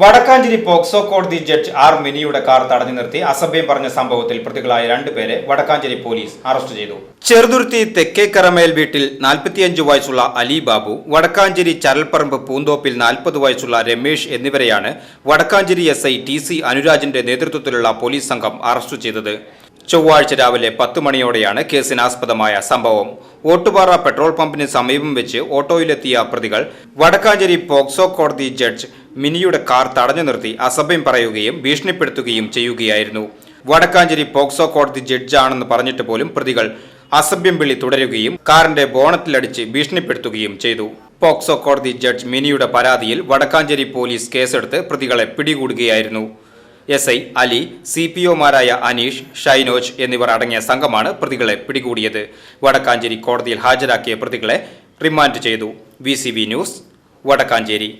Vadakkanchery POCSO കോടതി judge R മിനിയുടെ car തടഞ്ഞു നിർത്തി അസഭ്യം പറഞ്ഞ സംഭവത്തിൽ പ്രതികളായ രണ്ടുപേരെ വടക്കാഞ്ചേരി പോലീസ് അറസ്റ്റ് ചെയ്തു. ചെറുതുരുത്തി തെക്കേക്കരമേൽ വീട്ടിൽ നാൽപ്പത്തിയഞ്ച് വയസ്സുള്ള അലി ബാബു വടക്കാഞ്ചേരി ചരൽപ്പറമ്പ് പൂന്തോപ്പിൽ നാൽപ്പത് വയസ്സുള്ള രമേഷ് എന്നിവരെയാണ് Vadakkanchery S I T C അനുരാജിന്റെ നേതൃത്വത്തിലുള്ള പോലീസ് സംഘം അറസ്റ്റ് ചെയ്തത്. ചൊവ്വാഴ്ച രാവിലെ പത്ത് മണിയോടെയാണ് കേസിനാസ്പദമായ സംഭവം. ഓട്ടുപാറ പെട്രോൾ പമ്പിന് സമീപം വെച്ച് ഓട്ടോയിലെത്തിയ പ്രതികൾ വടക്കാഞ്ചേരി പോക്സോ കോടതി ജഡ്ജ് മിനിയുടെ കാർ തടഞ്ഞു നിർത്തി അസഭ്യം പറയുകയും ഭീഷണിപ്പെടുത്തുകയും ചെയ്യുകയായിരുന്നു. വടക്കാഞ്ചേരി പോക്സോ കോടതി ജഡ്ജാണെന്ന് പറഞ്ഞിട്ട് പോലും പ്രതികൾ അസഭ്യം വിളി തുടരുകയും കാറിന്റെ ബോണറ്റിലടിച്ച് ഭീഷണിപ്പെടുത്തുകയും ചെയ്തു. പോക്സോ കോടതി ജഡ്ജ് മിനിയുടെ പരാതിയിൽ വടക്കാഞ്ചേരി പോലീസ് കേസെടുത്ത് പ്രതികളെ പിടികൂടുകയായിരുന്നു. S I Ali C P ഒമാരായ Aneesh Shinoj എന്നിവർ അടങ്ങിയ സംഘമാണ് പ്രതികളെ പിടികൂടിയത്. വടക്കാഞ്ചേരി കോടതിയിൽ ഹാജരാക്കിയ പ്രതികളെ റിമാൻഡ് ചെയ്തു. V news Vadakkanchery.